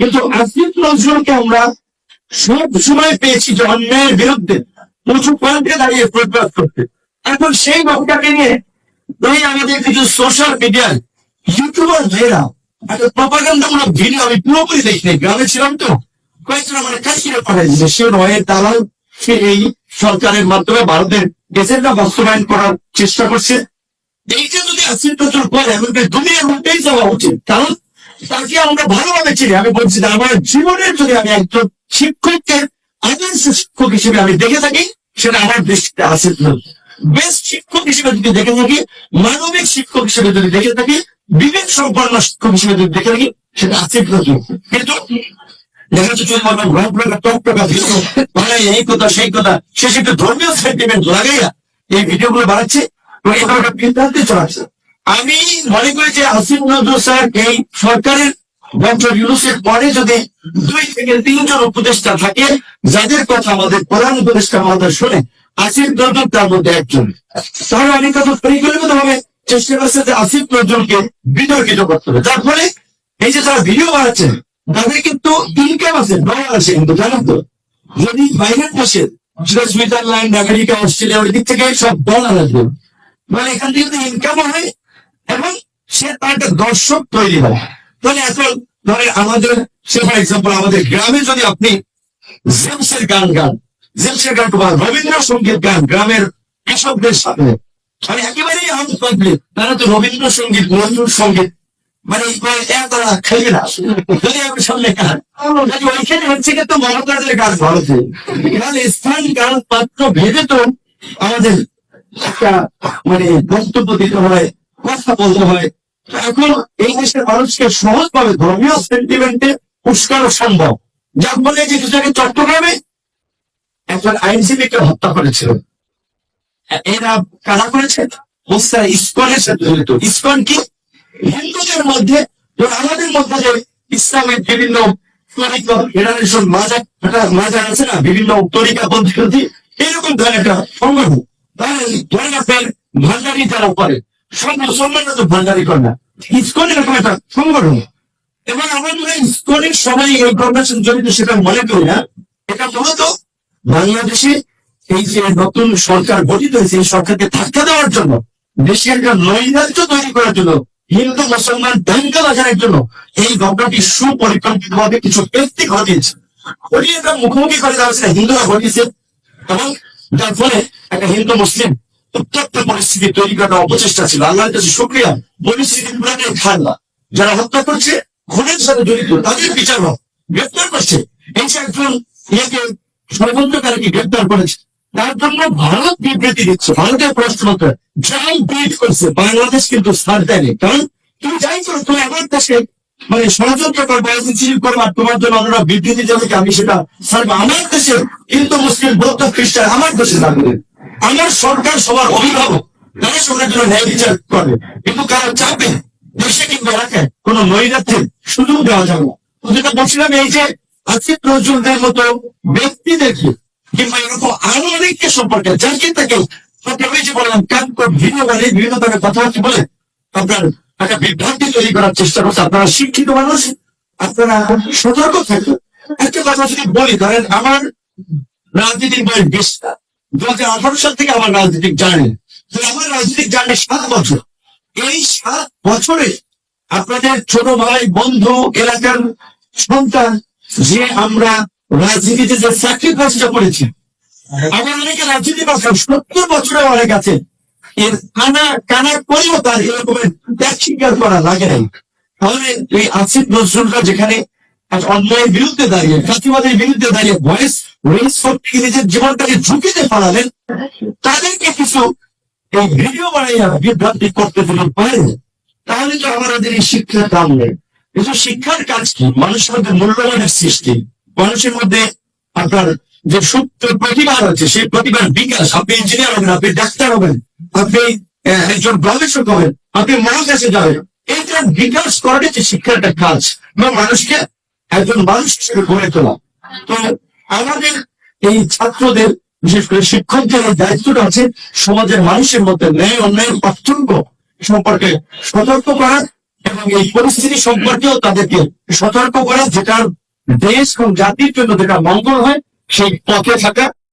কিন্তু আসিফ নজরুলকে আমরা সব সময় পেয়েছি যে অন্যায়ের বিরুদ্ধে। উঁচু পয়েন্টে দাঁড়িয়ে প্রতিবাদ করতে। এখন সেই লোকটাকে নিয়ে এই আমাদের কিছু সোশ্যাল মিডিয়ায় ইউটিউবার ভাইয়েরা একটা প্রপাগান্ডামূলক ভিডিও আমি পুরোপুরি দেখিনি গ্রামে ছিলাম তো, কয়েকজন আমার কাছে পাঠাই যে সে সে এই সরকারের মাধ্যমে ভারতের এজেন্ডা বাস্তবায়ন করার চেষ্টা করছে। এইটা যদি আসিফ নজরুল করে এমনকি দুনিয়ার উল্টেই যাওয়া উচিত, কারণ তাকে আমরা ভালোভাবে চিনি। আমি বলছি যে আমার জীবনের যদি আমি একজন শিক্ষককে আদর্শ শিক্ষক হিসেবে আমি দেখে থাকি, সেটা আমার দৃষ্টিতে নজরুল বেস্ট শিক্ষক হিসেবে যদি দেখে থাকি, মানবিক শিক্ষক হিসেবে যদি দেখে থাকি, বিবেক সম্পন্ন শিক্ষক হিসেবে যদি দেখে থাকি, সেটা আসিফ নজরুল কিন্তু দেখা যাচ্ছে ভিডিও বানাই এই কথা, সেই কথা শেষে একটু ধর্মীয় সেন্টিমেন্ট লাগাইয়া এই ভিডিও গুলো বানাচ্ছে, এবং চলাচ্ছে আমি মনে করি যে আসিফ নজরুল স্যার এই সরকারের ডক্টর ইউনুসের পরে যদি দুই থেকে তিনজন উপদেষ্টা থাকে, যাদের কথা আমাদের প্রধান উপদেষ্টা আমাদের শুনে আসিফ নজরুল তার মধ্যে একজন। তাহলে আমি কত পরিকল্পিত ভাবে চেষ্টা করছে যে আসিফ নজরুলকে বিতর্কিত করতে হবে। যার ফলে এই যে তারা ভিডিও বানাচ্ছেন তাদের কিন্তু ইনকাম আছে, ডলার আছে কিন্তু, জানেন তো। যদি বাইরের দেশের সুইজারল্যান্ড, আমেরিকা, অস্ট্রেলিয়া, ওই দিক থেকে সব ডলার আসবে। মানে এখান থেকে ইনকাম হয় এবং সে তার একটা দর্শক তৈরি হয়। তাহলে এখন ধরে আমাদের, সে ফর এক্সাম্পল আমাদের গ্রামে যদি আপনি জেমসের গান গান, জেমসের গান বা রবীন্দ্রসঙ্গীত গান, গ্রামের কৃষকদের সাথে মানে একেবারেই আম তারা তো রবীন্দ্রসঙ্গীত নজরুল সংগীত মানে তারা খেলবে না। মানে বক্তব্য দিতে হয়। কথা বলতে হয়। এখন এই দেশের মানুষকে সহজভাবে ধর্মীয় সেন্টিমেন্টে উস্কানো সম্ভব। যার ফলে যে আগে চট্টগ্রামে একজন আইনজীবীকে হত্যা করেছিল এরা কারা করেছে? মুস্তারা ইস্কনের সাথে জড়িত। ইস্কন কি? হিন্দুদের মধ্যে আমাদের মধ্যে যে ইসলামের বিভিন্ন ফেডারেশন একটা মাজার আছে না, বিভিন্ন তরিকা, পদ্ধতি এরকম ধরনের একটা সংগঠন। ধরেন আপনার ভান্ডারি যারা করে সব মুসলমানরা তো ভান্ডারি করে না এরকম একটা সংগঠন। এবার আমরা মনে হয় ইসকনের সবাই এই ঘটনার জড়িত সেটা মনে করি না। এটা মূলত বাংলাদেশে এই যে নতুন সরকার গঠিত হয়েছে, এই সরকারকে ধাক্কা দেওয়ার জন্য দেশে একটা নৈরাজ্য তৈরি করার জন্য, হিন্দু, মুসলমান, দাঙ্গা বাজানোর জন্য এই ঘটনাটি সুপরিকল্পিত ভাবে কিছু ব্যক্তি ঘটিয়েছে ঘটিয়ে তার মুখোমুখি করে দেওয়া হিন্দুরা ঘটিয়েছে এবং যার ফলে একটা হিন্দু মুসলিম উত্তপ্ত পরিস্থিতি তৈরি করার অপচেষ্টা ছিল। আল্লাহর কাছে শুক্রিয়া। পরিস্থিতি পুরাটাই ঠান্ডা যারা হত্যা করছে, খুনের সাথে জড়িত, তাদের বিচার হোক। গ্রেপ্তার করছে। এই যে একজন ইয়েকে ষড়যন্ত্রকারীকে গ্রেপ্তার করেছে, তার জন্য ভারত বিবৃতি দিচ্ছে। ভারতের পররাষ্ট্রমন্ত্রী যাই বিট করছে, বাংলাদেশ কিন্তু ছাড় দেয়নি। কারণ তুমি যাই করো, তুমি আমার দেশে মানে ষড়যন্ত্র করবে রাজনীতি করবে আর তোমার জন্য আমরা বিবৃতি দেবে আমি সেটা আমার দেশে হিন্দু, মুসলিম, বৌদ্ধ, খ্রিস্টান, আমার দেশে নাগরিক আমার সরকার সবার অভিভাবক, তারা সবার জন্য ন্যায় বিচার করবে কিন্তু কারও চাপে দেশে কিন্তু রাখে কোন নৈরাজ্যের সুযোগ দেওয়া যাবে যেটা বলছিলাম এই যে আজকে নজরুলদের মতো ব্যক্তিদেরকে কিংবা এরকম আরও অনেককে সম্পর্কে যাকে তাকে যে বললাম, কান ভিন্ন বানিয়ে বিভিন্ন ধরনের কথাবার্তা বলে আপনার একটা বিভ্রান্তি তৈরি করার চেষ্টা করছে। আপনারা শিক্ষিত মানুষ, আপনারা সতর্ক থাকবেন একটা কথা যদি বলি, ধরেন আমার রাজনীতির বয়স বিশটা দু হাজার আঠারো সাল থেকে আমার রাজনীতিক জার্নি আমার রাজনীতিক জার্নি সাত বছর। এই সাত বছরে আপনাদের ছোট ভাই, বন্ধু, এলাকার সন্তান, যে আমরা রাজনীতিতে যে স্যাক্রিফাইসটা করেছি, আবার অনেকে রাজনীতি করছেন সত্তর বছরে অনেক আছে। এর কানা কানা করেও তার এরকমের ত্যাগ স্বীকার করা লাগে নাই। তাহলে এই আসিফ নজরুলরা যেখানে অন্যায়ের বিরুদ্ধে দাঁড়িয়ে ফাঁসিবাদের বিরুদ্ধে দাঁড়িয়ে ভয়েস নিজের জীবনটাকে ঝুঁকিতে ফেলালেন, তাদেরকে কিছু এই ভিডিও বানাইয়া বিভ্রান্তি করতে দিলে পারে তাহলে তো আমাদের এই শিক্ষার দাম নেই। শিক্ষার কাজ কি? মানুষের মধ্যে মূল্যবানের সৃষ্টি। মানুষের মধ্যে আপনার যে সুপ্ত প্রতিভা আছে, সেই প্রতিভার বিকাশ। আপনি ইঞ্জিনিয়ার হবেন, আপনি ডাক্তার হবেন, আপনি একজন গবেষক হবেন, আপনি মহাকাশে যাবেন। এইটা বিকাশ করাটা হচ্ছে শিক্ষার একটা কাজ। বা মানুষকে একজন মানুষ হিসেবে গড়ে তোলা। তো আমাদের এই ছাত্রদের, বিশেষ করে শিক্ষকদের এই দায়িত্বটা আছে, সমাজের মানুষের মধ্যে ন্যায়, অন্যায়ের পার্থক্য সম্পর্কে সতর্ক করা এবং এই পরিস্থিতি সম্পর্কেও তাদেরকে সতর্ক করা, যেটার দেশ এবং জাতির জন্য যেটা মঙ্গল হয়, সেই পথে থাকা